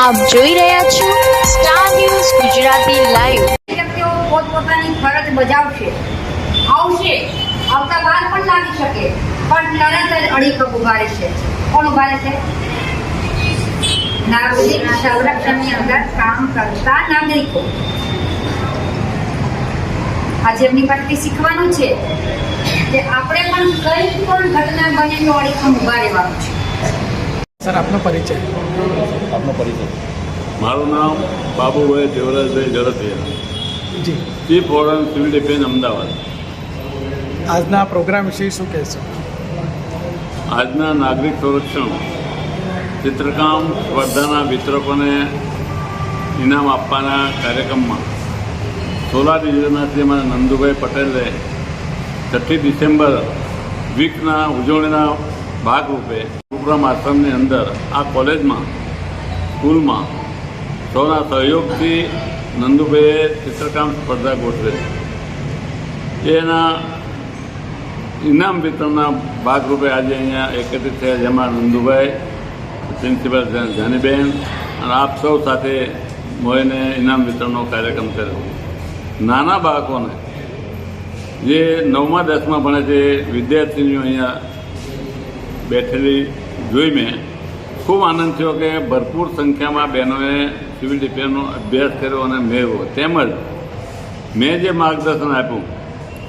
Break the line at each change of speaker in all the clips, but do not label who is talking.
આપ જોઈ રહ્યા છો સ્ટાર ન્યૂઝ ગુજરાતી લાઈવ
વ્યક્તિઓ પોતપોતાની ફરજ બજાવશે. આવશે. આવતા વાર પણ લાગી શકે. પણ તરત જ અડીકપ ઉભારે છે. કોણ ઉભારે છે? નાગરિક સંરક્ષણની અંદર કામ કરતા નાગરિકો. આજે એમની પાસેથી શીખવાનું છે કે આપણે પણ કઈ પણ ઘટના બને તો અડીખમ ઊભા રહેવાનું છે.
સર આપનો પરિચય.
આપનો પરિચય.
મારું નામ Babubhai Devrajbhai Zadafia
ji.
Chief warden civil defence Ahmedabad.
આજના પ્રોગ્રામ વિશે શું કહેશો?
આજના નાગરિક સંરક્ષણ ચિત્રકામ સ્પર્ધાના વિતરકોને ઇનામ આપવાના કાર્યક્રમમાં સોલા ડિવિઝનમાંથી અમારા નંદુભાઈ પટેલે છઠ્ઠી ડિસેમ્બર વીકના ઉજવણીના ભાગરૂપે પ્રોગ્રામ આશ્રમની અંદર આ કોલેજમાં, સ્કૂલમાં સૌના સહયોગથી નંદુભાઈએ ચિત્રકામ સ્પર્ધા ગોઠવેલી. એના ઇનામ વિતરણના ભાગરૂપે આજે અહીંયા એકત્રિત થયા જેમાં નંદુભાઈ, પ્રિન્સિપાલ જાનીબેન અને આપ સૌ સાથે મળીને ઇનામ વિતરણનો કાર્યક્રમ કર્યો. નાના બાળકોને જે નવમા, દસમા ભણે છે વિદ્યાર્થીનીઓ અહીંયા બેઠેલી જોઈ મેં ખૂબ આનંદ થયો કે ભરપૂર સંખ્યામાં બહેનોએ સિવિલ ડિફેન્સનો અભ્યાસ કર્યો અને મેળવ્યો તેમજ મેં જે માર્ગદર્શન આપ્યું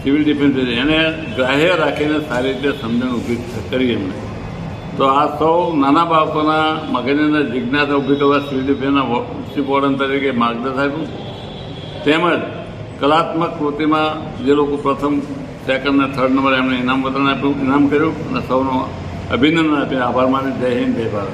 સિવિલ ડિફેન્સ એને ગ્રાહ્ય રાખીને સારી રીતે સમજણ ઊભી કરી એમને. તો આ સૌ નાના બાળકોના મગજની અંદર જિજ્ઞાસા ઊભી કરવા સિવિલ ડિફેન્સના ચીફ વોર્ડન તરીકે માર્ગદર્શન આપ્યું. તેમજ કલાત્મક કૃતિમાં જે લોકો પ્રથમ, સેકન્ડ અને થર્ડ નંબર એમને ઇનામ વિતરણ આપ્યું, ઇનામ કર્યું અને સૌનો અભિનંદન આપીને આભાર માને જય હિન્દ જય ભારત.